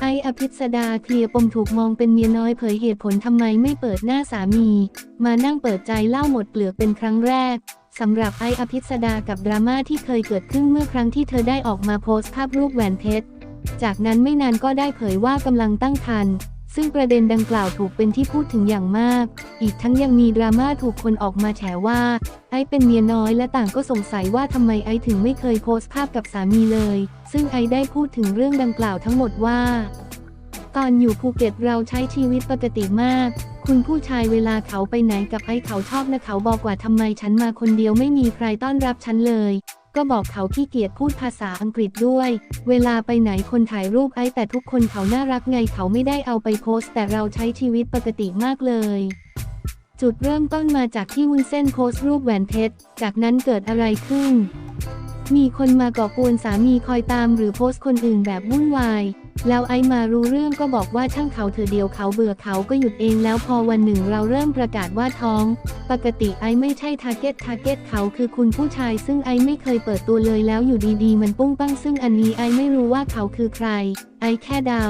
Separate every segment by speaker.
Speaker 1: ไออภิษดาเคลียร์ปมถูกมองเป็นเมียน้อยเผยเหตุผลทำไมไม่เปิดหน้าสามี มานั่งเปิดใจเล่าหมดเปลือกเป็นครั้งแรกสำหรับไออภิษดากับดราม่าที่เคยเกิดขึ้นเมื่อครั้งที่เธอได้ออกมาโพสต์ภาพรูปแหวนเพชร จากนั้นไม่นานก็ได้เผยว่ากำลังตั้งครรภ์ ซึ่งประเด็นดังกล่าวถูกเป็นที่พูดถึงอย่างมาก อีกทั้งยังมีดราม่าถูกคนออกมาแฉว่า ไอเป็นเมียน้อยและต่างก็สงสัยว่าทำไมไอถึงไม่เคยโพสต์ภาพกับสามีเลย ซึ่งไอได้พูดถึงเรื่องดังกล่าวทั้งหมดว่า ตอนอยู่ภูเก็ตเราใช้ชีวิตปกติมาก คุณผู้ชายเวลาเขาไปไหนกับไอ้เขาชอบนะเขาบอกว่าทำไมฉันมาคนเดียวไม่มีใครต้อนรับฉันเลย ก็บอกเขาขี้เกียจพูดภาษาอังกฤษด้วย เวลาไปไหนคนถ่ายรูปไอ้แต่ทุกคนเขาน่ารักไงเขาไม่ได้เอาไปโพสต์แต่เราใช้ชีวิตปกติมากเลย จุดเริ่มต้นมาจากที่วุ้นเส้นโพสต์รูปแหวนเพชร จากนั้นเกิดอะไรขึ้น มีคนมาก่อกวนสามีคอยตามหรือโพสต์คนอื่นแบบวุ่นวาย แล้วไอมารู้เรื่องก็บอกว่าช่างเขาเธอเดียวเขาเบื่อเขาก็หยุดเองแล้วพอวันหนึ่งเราเริ่มประกาศว่าท้อง ปกติไอไม่ใช่ทาร์เก็ตทาร์เก็ตเขาคือคุณผู้ชาย ซึ่งไอไม่เคยเปิดตัวเลยแล้วอยู่ดีๆ มันปุ้งปั้งซึ่งอันนี้ไอไม่รู้ว่าเขาคือใคร ไอแค่เดา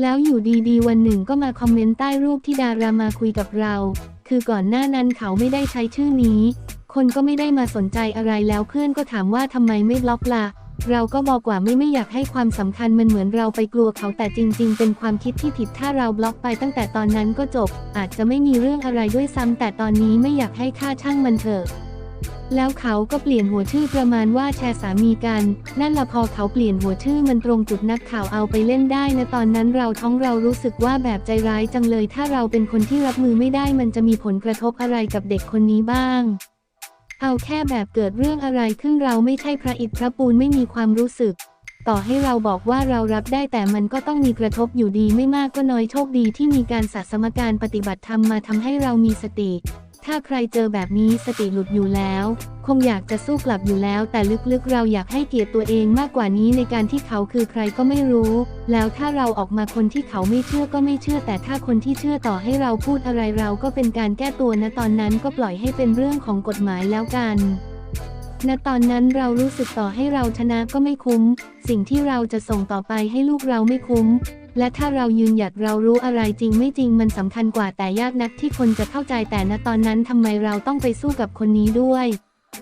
Speaker 1: แล้วอยู่ดีๆ วันหนึ่งก็มาคอมเมนต์ใต้รูปที่ดารามาคุยกับเรา คือก่อนหน้านั้นเขาไม่ได้ใช้ชื่อนี้ คนก็ไม่ได้มาสนใจอะไรแล้วเพื่อนก็ถามว่าทำไมไม่บล็อกล่ะ เราก็บอกว่าไม่ไม่อยากให้ความสำคัญมันเหมือนเราไปกลัวเขาแต่จริง ๆ เป็นความคิดที่ผิดถ้าเราบล็อกไปตั้งแต่ตอนนั้นก็จบ อาจจะไม่มีเรื่องอะไรด้วยซ้ำแต่ตอนนี้ไม่อยากให้ค่าช่างมันเถอะแล้วเขาก็เปลี่ยนหัวชื่อประมาณว่าแชร์สามีกัน นั่นละพอเขาเปลี่ยนหัวชื่อมันตรงจุดนักข่าวเอาไปเล่นได้นะตอนนั้นเราท้องเรารู้สึกว่าแบบใจร้ายจังเลย ถ้าเราเป็นคนที่รับมือไม่ได้มันจะมีผลกระทบอะไรกับเด็กคนนี้บ้าง เอาแค่แบบเกิดเรื่องอะไรขึ้นเราไม่ใช่พระอิฐพระปูนไม่มีความรู้สึก ต่อให้เราบอกว่าเรารับได้แต่มันก็ต้องมีกระทบอยู่ดีไม่มากก็น้อยโชคดีที่มีการสัสมการปฏิบัติธรรมมาทำให้เรามีสติ ถ้าใครเจอแบบนี้สติหลุดอยู่แล้ว คงอยากจะสู้กลับอยู่แล้ว แต่ลึกๆ เราอยากให้เกียรติตัวเองมากกว่านี้ในการที่เขาคือใครก็ไม่รู้ แล้วถ้าเราออกมาคนที่เขาไม่เชื่อก็ไม่เชื่อ แต่ถ้าคนที่เชื่อต่อให้เราพูดอะไรเราก็เป็นการแก้ตัวนะตอนนั้นก็ปล่อยให้เป็นเรื่องของกฎหมายแล้วกันณตอนนั้นเรารู้สึกต่อให้เราชนะก็ไม่คุ้ม สิ่งที่เราจะส่งต่อไปให้ลูกเราไม่คุ้ม และถ้าเรายืนหยัดเรารู้อะไรจริงไม่จริงมันสำคัญกว่าแต่ยากนักที่คนจะเข้าใจแต่ณตอนนั้นทำไมเราต้องไปสู้กับคนนี้ด้วย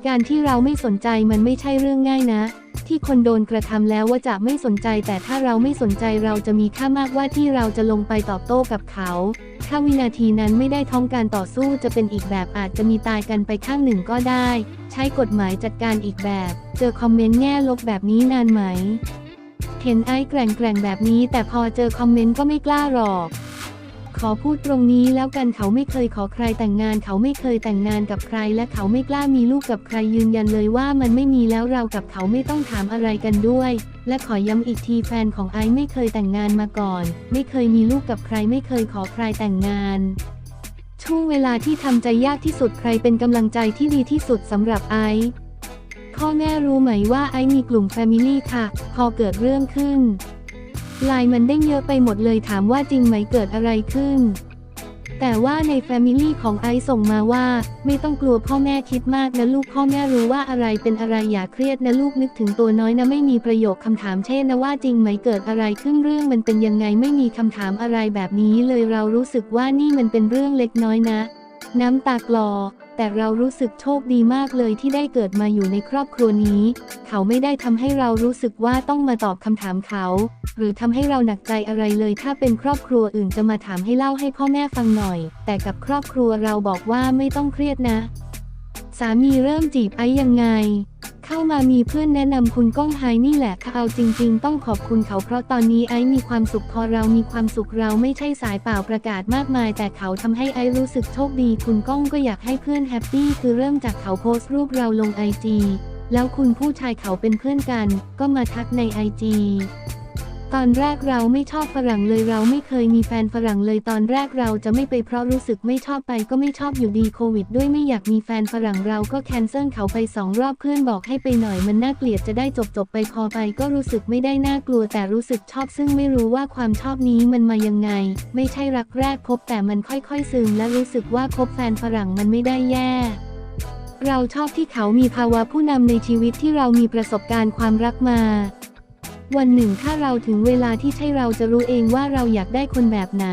Speaker 1: การที่เราไม่สนใจมันไม่ใช่เรื่องง่ายนะ ที่คนโดนกระทำแล้วว่าจะไม่สนใจ แต่ถ้าเราไม่สนใจเราจะมีค่ามากว่าที่เราจะลงไปตอบโต้กับเขา ถ้าวินาทีนั้นไม่ได้ท้องการต่อสู้จะเป็นอีกแบบอาจจะมีตายกันไปข้างหนึ่งก็ได้ ใช้กฎหมายจัดการอีกแบบ เจอคอมเมนต์แง่ลบแบบนี้นานไหม เห็นไอ้แกร่งแกร่งๆแบบนี้ แต่พอเจอคอมเมนต์ก็ไม่กล้าหรอก ขอพูดตรงนี้แล้วกันเขาไม่เคยขอใครแต่งงาน เขาไม่เคยแต่งงานกับใคร และเขาไม่กล้ามีลูกกับใครยืนยันเลยว่ามันไม่มีแล้วเรากับเขาไม่ต้องถามอะไรกันด้วย และขอย้ำอีกทีแฟนของไอซ์ไม่เคยแต่งงานมาก่อน ไม่เคยมีลูกกับใคร ไม่เคยขอใครแต่งงานช่วงเวลาที่ทำใจยากที่สุดใครเป็นกำลังใจที่ดีที่สุดสำหรับไอซ์ พ่อแม่รู้ไหมว่าไอซ์มีกลุ่มแฟมิลี่ค่ะ พอเกิดเรื่องขึ้นไลน์มันเด้งเยอะไปหมดเลยถามว่าจริงไหมเกิดอะไรขึ้น แต่ว่าในแฟมิลี่ของไอซ์ส่งมาว่า ไม่ต้องกลัวพ่อแม่คิดมากนะลูกพ่อแม่รู้ว่าอะไรเป็นอะไรอย่าเครียดนะลูกนึกถึงตัวน้อยนะไม่มีประโยคคำถามเช่นนะว่าจริงไหมเกิดอะไรขึ้นเรื่องมันเป็นยังไงไม่มีคำถามอะไรแบบนี้เลยเรารู้สึกว่านี่มันเป็นเรื่องเล็กน้อยนะ น้ำตากลอ แต่เรารู้สึกโชคดีมากเลยที่ได้เกิดมาอยู่ในครอบครัวนี้ เขาไม่ได้ทำให้เรารู้สึกว่าต้องมาตอบคำถามเขา หรือทำให้เราหนักใจอะไรเลยถ้าเป็นครอบครัวอื่นจะมาถามให้เล่าให้พ่อแม่ฟังหน่อย แต่กับครอบครัวเราบอกว่าไม่ต้องเครียดนะ สามีเริ่มจีบไอ้ยังไง เข้ามามีเพื่อนแนะนำคุณก้องไฮนี่แหละค่ะเอาจริง ๆ ต้องขอบคุณเขาเพราะตอนนี้ไอ้มีความสุขพอเรามีความสุขเราไม่ใช่สายเปล่าประกาศมากมาย แต่เขาทำให้ไอ้รู้สึกโชคดี คุณก้องก็อยากให้เพื่อนแฮปปี้คือเริ่มจากเขาโพสต์รูปเราลงไอจีแล้วคุณผู้ชายเขาเป็นเพื่อนกัน ก็มาทักในไอจี ตอนแรกเราไม่ชอบฝรั่งเลยเราไม่เคยมีแฟนฝรั่งเลยตอนแรกเราจะไม่ไปเพราะรู้สึกไม่ชอบไปก็ไม่ชอบอยู่ดีโควิดด้วยไม่อยากมีแฟนฝรั่งเราก็แคนเซิลเขาไปสองรอบเพื่อนบอกให้ไปหน่อยมันน่าเกลียดจะได้จบจบไปพอไปก็รู้สึกไม่ได้น่ากลัวแต่รู้สึกชอบซึ่งไม่รู้ว่าความชอบนี้มันมายังไง ไม่ใช่รักแรกพบแต่มันค่อยๆซึมและรู้สึกว่าคบแฟนฝรั่งมันไม่ได้แย่เราชอบที่เขามีภาวะผู้นำในชีวิตที่เรามีประสบการณ์ความรักมา วันหนึ่งถ้าเราถึงเวลาที่ใช่เราจะรู้เองว่าเราอยากได้คนแบบไหน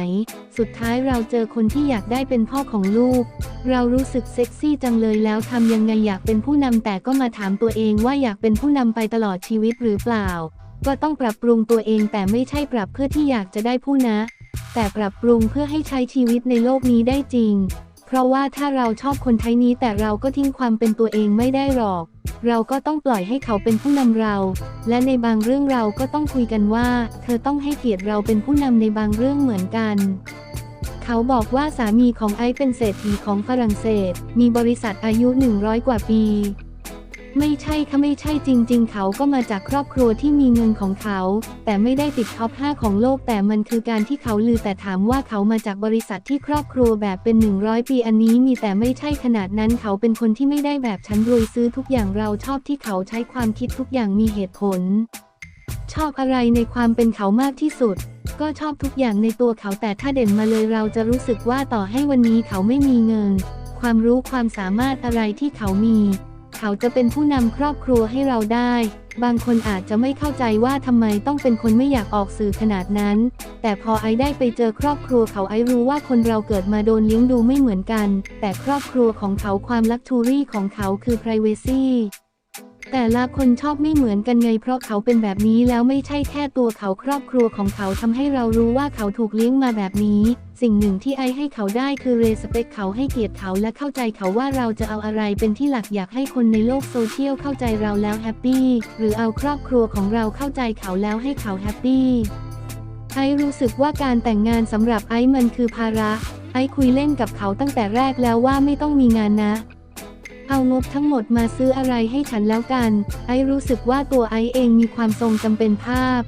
Speaker 1: สุดท้ายเราเจอคนที่อยากได้เป็นพ่อของลูก เรารู้สึกเซ็กซี่จังเลยแล้วทำยังไงอยากเป็นผู้นำแต่ก็มาถามตัวเองว่าอยากเป็นผู้นำไปตลอดชีวิตหรือเปล่า ก็ต้องปรับปรุงตัวเองแต่ไม่ใช่ปรับเพื่อที่อยากจะได้ผู้นะ แต่ปรับปรุงเพื่อให้ใช้ชีวิตในโลกนี้ได้จริง เพราะว่าถ้าเราชอบคนไทยนี้แต่เราก็ทิ้งความเป็นตัวเองไม่ได้หรอก เราก็ต้องปล่อยให้เขาเป็นผู้นำเรา และในบางเรื่องเราก็ต้องคุยกันว่า เธอต้องให้เกียรติเราเป็นผู้นำในบางเรื่องเหมือนกันเขาบอกว่าสามีของไอซ์เป็นเศรษฐีของฝรั่งเศส มีบริษัทอายุ 100 กว่าปี ไม่ใช่ค่ะไม่ใช่จริง ๆ เขาก็มาจากครอบครัวที่มีเงินของเขา แต่ไม่ได้ติดท็อป 5 ของโลก แต่มันคือการที่เขาลือแต่ถามว่าเขามาจากบริษัทที่ครอบครัวแบบเป็น 100 ปีอันนี้มีแต่ไม่ใช่ขนาดนั้น เขาเป็นคนที่ไม่ได้แบบฉันรวยซื้อทุกอย่างเราชอบที่เขาใช้ความคิดทุกอย่างมีเหตุผล ชอบอะไรในความเป็นเขามากที่สุด ก็ชอบทุกอย่างในตัวเขาแต่ถ้าเด่นมาเลยเราจะรู้สึกว่าต่อให้วันนี้เขาไม่มีเงิน ความรู้ความสามารถอะไรที่เขามี เขาจะเป็นผู้นำครอบครัวให้เราได้ บางคนอาจจะไม่เข้าใจว่าทำไมต้องเป็นคนไม่อยากออกสื่อขนาดนั้น แต่พอไอได้ไปเจอครอบครัวเขาไอรู้ว่าคนเราเกิดมาโดนเลี้ยงดูไม่เหมือนกัน แต่ครอบครัวของเขาความลักชูรี่ของเขาคือ privacy แต่ละคนชอบไม่เหมือนกันไงเพราะเขาเป็นแบบนี้แล้วไม่ใช่แค่ตัวเขาครอบครัวของเขาทำให้เรารู้ว่าเขาถูกเลี้ยงมาแบบนี้ สิ่งหนึ่งที่ไอให้เขาได้คือเรสเปคเขาให้เกียรติเขาและเข้าใจเขาว่าเราจะเอาอะไรเป็นที่หลักอยากให้คนในโลกโซเชียลเข้าใจเราแล้วแฮปปี้หรือเอาครอบครัวของเราเข้าใจเขาแล้วให้เขาแฮปปี้ไอรู้สึกว่าการแต่งงานสำหรับไอมันคือภาระไอคุยเล่นกับเขาตั้งแต่แรกแล้วว่าไม่ต้องมีงานนะ เอางบทั้งหมดมาซื้ออะไรให้ฉันแล้วกัน ไอรู้สึกว่าตัวไอเองมีความทรงจำเป็นภาพ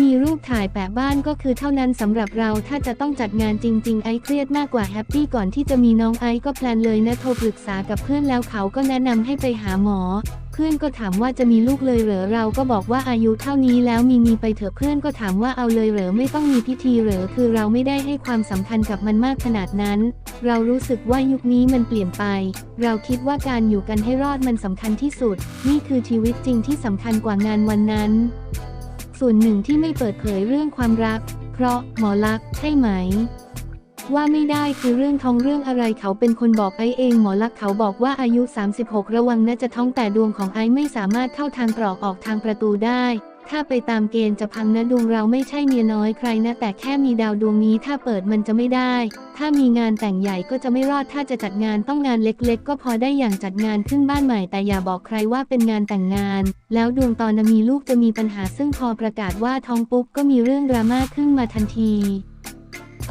Speaker 1: มีรูปถ่ายแปะบ้านก็คือเท่านั้นสำหรับเราถ้าจะต้องจัดงานจริง ๆ ไอเครียดมากกว่าแฮปปี้ก่อนที่จะมีน้องไอก็แพลนเลยนะโทรปรึกษากับเพื่อนแล้วเขาก็แนะนำให้ไปหาหมอ พื่อนก็ถามว่าจะมีลูกเลยเหรอเราก็บอกว่าอายุเท่านี้แล้วมีมีไปเถอะเพื่อนก็ถามว่าเอาเลยเหรอไม่ต้องมีพิธีเหรอคือเราไม่ได้ให้ความสำคัญกับมันมากขนาดนั้น เรารู้สึกว่ายุคนี้มันเปลี่ยนไป เราคิดว่าการอยู่กันให้รอดมันสำคัญที่สุด นี่คือชีวิตจริงที่สำคัญกว่างานวันนั้น ส่วนหนึ่งที่ไม่เปิดเผยเรื่องความรัก เพราะหมอลักษ์ใช่ไหม ว่าไม่ได้คือเรื่องท้องเรื่องอะไรเขาเป็นคนบอกไอเองหมอลักษ์เขาบอกว่าอายุ 36 ระวังนะจะท้องแต่ดวงของไอไม่สามารถเข้าทางตรอกออกทางประตูได้ ถ้าไปตามเกณฑ์จะพังนะดวงเราไม่ใช่เมียน้อยใครนะ แต่แค่มีดาวดวงนี้ถ้าเปิดมันจะไม่ได้ ถ้ามีงานแต่งใหญ่ก็จะไม่รอดถ้าจะจัดงานต้องงานเล็กๆ ก็พอได้อย่างจัดงานขึ้นบ้านใหม่แต่อย่าบอกใครว่าเป็นงานแต่งงาน แล้วดวงตอนมีลูกจะมีปัญหาซึ่งพอประกาศว่าท้องปุ๊บก็มีเรื่องดราม่าขึ้นมาทันที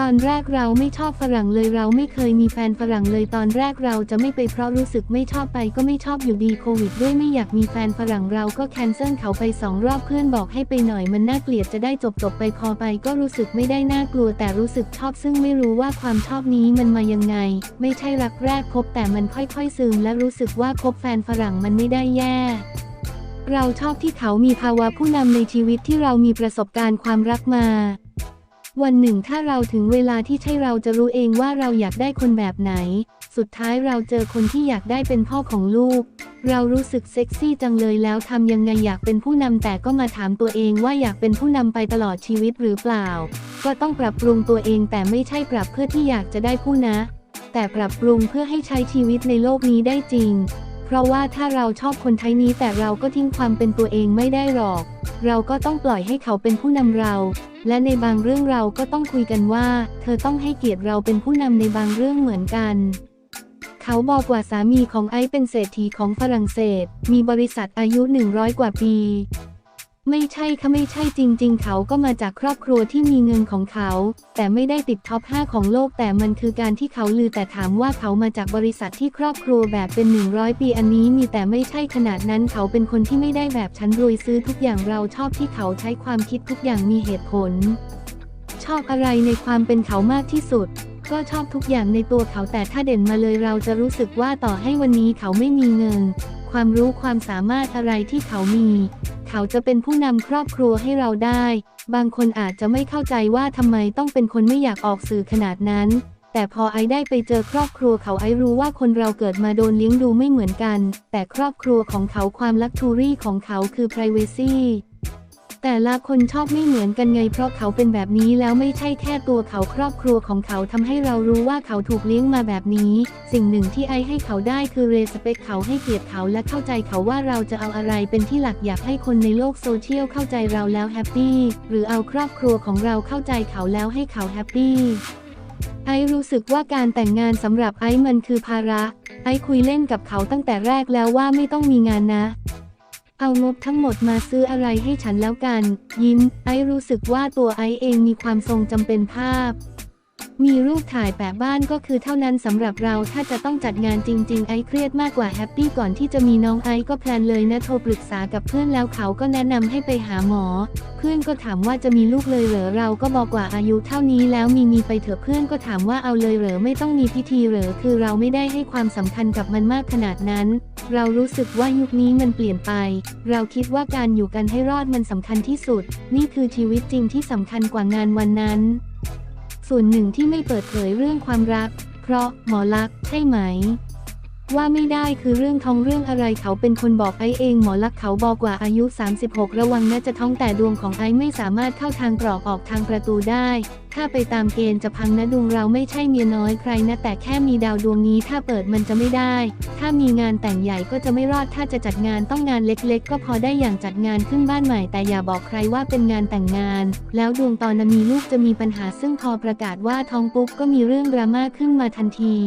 Speaker 1: ตอนแรกเราไม่ชอบฝรั่งเลยเราไม่เคยมีแฟนฝรั่งเลยตอนแรกเราจะไม่ไปเพราะรู้สึกไม่ชอบไปก็ไม่ชอบอยู่ดีโควิดด้วยไม่อยากมีแฟนฝรั่งเราก็แคนเซิลเขาไปสองรอบเพื่อนบอกให้ไปหน่อยมันน่าเกลียดจะได้จบจบไปพอไปก็รู้สึกไม่ได้น่ากลัวแต่รู้สึกชอบซึ่งไม่รู้ว่าความชอบนี้มันมายังไง ไม่ใช่รักแรกพบแต่มันค่อยๆซึมและรู้สึกว่าคบแฟนฝรั่งมันไม่ได้แย่เราชอบที่เขามีภาวะผู้นำในชีวิตที่เรามีประสบการณ์ความรักมา วันหนึ่งถ้าเราถึงเวลาที่ใช่เราจะรู้เองว่าเราอยากได้คนแบบไหน สุดท้ายเราเจอคนที่อยากได้เป็นพ่อของลูก เรารู้สึกเซ็กซี่จังเลยแล้วทำยังไงอยากเป็นผู้นำแต่ก็มาถามตัวเองว่าอยากเป็นผู้นำไปตลอดชีวิตหรือเปล่า ก็ต้องปรับปรุงตัวเองแต่ไม่ใช่ปรับเพื่อที่อยากจะได้ผู้นะ แต่ปรับปรุงเพื่อให้ใช้ชีวิตในโลกนี้ได้จริง เพราะว่าถ้าเราชอบคนไทยนี้แต่เราก็ทิ้งความเป็นตัวเองไม่ได้หรอก เราก็ต้องปล่อยให้เขาเป็นผู้นำเรา และในบางเรื่องเราก็ต้องคุยกันว่า เธอต้องให้เกียรติเราเป็นผู้นำในบางเรื่องเหมือนกัน เขาบอกว่าสามีของไอซ์เป็นเศรษฐีของฝรั่งเศส มีบริษัทอายุ 100 กว่าปี ไม่ใช่ค่ะไม่ใช่จริง ๆ เขาก็มาจากครอบครัวที่มีเงินของเขา แต่ไม่ได้ติดท็อป 5 ของโลกแต่มันคือการที่เขาลือแต่ถามว่าเขามาจากบริษัทที่ครอบครัวแบบเป็น 100 ปีอันนี้มีแต่ไม่ใช่ขนาดนั้นเขาเป็นคนที่ไม่ได้แบบฉันรวยซื้อทุกอย่างเราชอบที่เขาใช้ความคิดทุกอย่างมีเหตุผล ชอบอะไรในความเป็นเขามากที่สุด ก็ชอบทุกอย่างในตัวเขาแต่ถ้าเด่นมาเลยเราจะรู้สึกว่าต่อให้วันนี้เขาไม่มีเงิน ความรู้ความสามารถอะไรที่เขามี เขาจะเป็นผู้นำครอบครัวให้เราได้ บางคนอาจจะไม่เข้าใจว่าทำไมต้องเป็นคนไม่อยากออกสื่อขนาดนั้น แต่พอไอได้ไปเจอครอบครัวเขาไอรู้ว่าคนเราเกิดมาโดนเลี้ยงดูไม่เหมือนกัน แต่ครอบครัวของเขาความลักทูรี่ของเขาคือ privacy แต่ละคนชอบไม่เหมือนกันไงเพราะเขาเป็นแบบนี้แล้วไม่ใช่แค่ตัวเขาครอบครัวของเขาทำให้เรารู้ว่าเขาถูกเลี้ยงมาแบบนี้ สิ่งหนึ่งที่ไอให้เขาได้คือเรสเปคเขาให้เกียรติเขาและเข้าใจเขาว่าเราจะเอาอะไรเป็นที่หลักอยากให้คนในโลกโซเชียลเข้าใจเราแล้วแฮปปี้หรือเอาครอบครัวของเราเข้าใจเขาแล้วให้เขาแฮปปี้ไอรู้สึกว่าการแต่งงานสำหรับไอมันคือภาระ ไอคุยเล่นกับเขาตั้งแต่แรกแล้วว่าไม่ต้องมีงานนะ เอางบทั้งหมดมาซื้ออะไรให้ฉันแล้วกัน ยิ้ม ไอรู้สึกว่าตัวไอเองมีความทรงจำเป็นภาพ มีรูปถ่ายแปะบ้านก็คือเท่านั้นสำหรับเราถ้าจะต้องจัดงานจริง ๆ ไอเครียดมากกว่าแฮปปี้ก่อนที่จะมีน้องไอก็แพลนเลยนะโทรปรึกษากับเพื่อนแล้วเขาก็แนะนำให้ไปหาหมอ เพื่อนก็ถามว่าจะมีลูกเลยเหรอเราก็บอกว่าอายุเท่านี้แล้วมีมีไปเถอะเพื่อนก็ถามว่าเอาเลยเหรอไม่ต้องมีพิธีเหรอคือเราไม่ได้ให้ความสำคัญกับมันมากขนาดนั้น เรารู้สึกว่ายุคนี้มันเปลี่ยนไป เราคิดว่าการอยู่กันให้รอดมันสำคัญที่สุด นี่คือชีวิตจริงที่สำคัญกว่างานวันนั้น ส่วนหนึ่งที่ไม่เปิดเผยเรื่องความรัก เพราะหมอลักษณ์ใช่ไหม ว่าไม่ได้คือเรื่องท้องเรื่องอะไรเขาเป็นคนบอกไอเองหมอลักเขาบอกว่าอายุ 36 ระวังนะจะท้องแต่ดวงของไอไม่สามารถเข้าทางกรอกออกทางประตูได้ ถ้าไปตามเกณฑ์จะพังนะดวงเราไม่ใช่เมียน้อยใครนะแต่แค่มีดาวดวงนี้ถ้าเปิดมันจะไม่ได้ ถ้ามีงานแต่งใหญ่ก็จะไม่รอดถ้าจะจัดงานต้องงานเล็กๆ ก็พอได้อย่างจัดงานขึ้นบ้านใหม่ แต่อย่าบอกใครว่าเป็นงานแต่งงาน แล้วดวงตอนนั้นมีลูกจะมีปัญหาซึ่งพอประกาศว่าท้องปุ๊บก็มีเรื่องดราม่าขึ้นมาทันที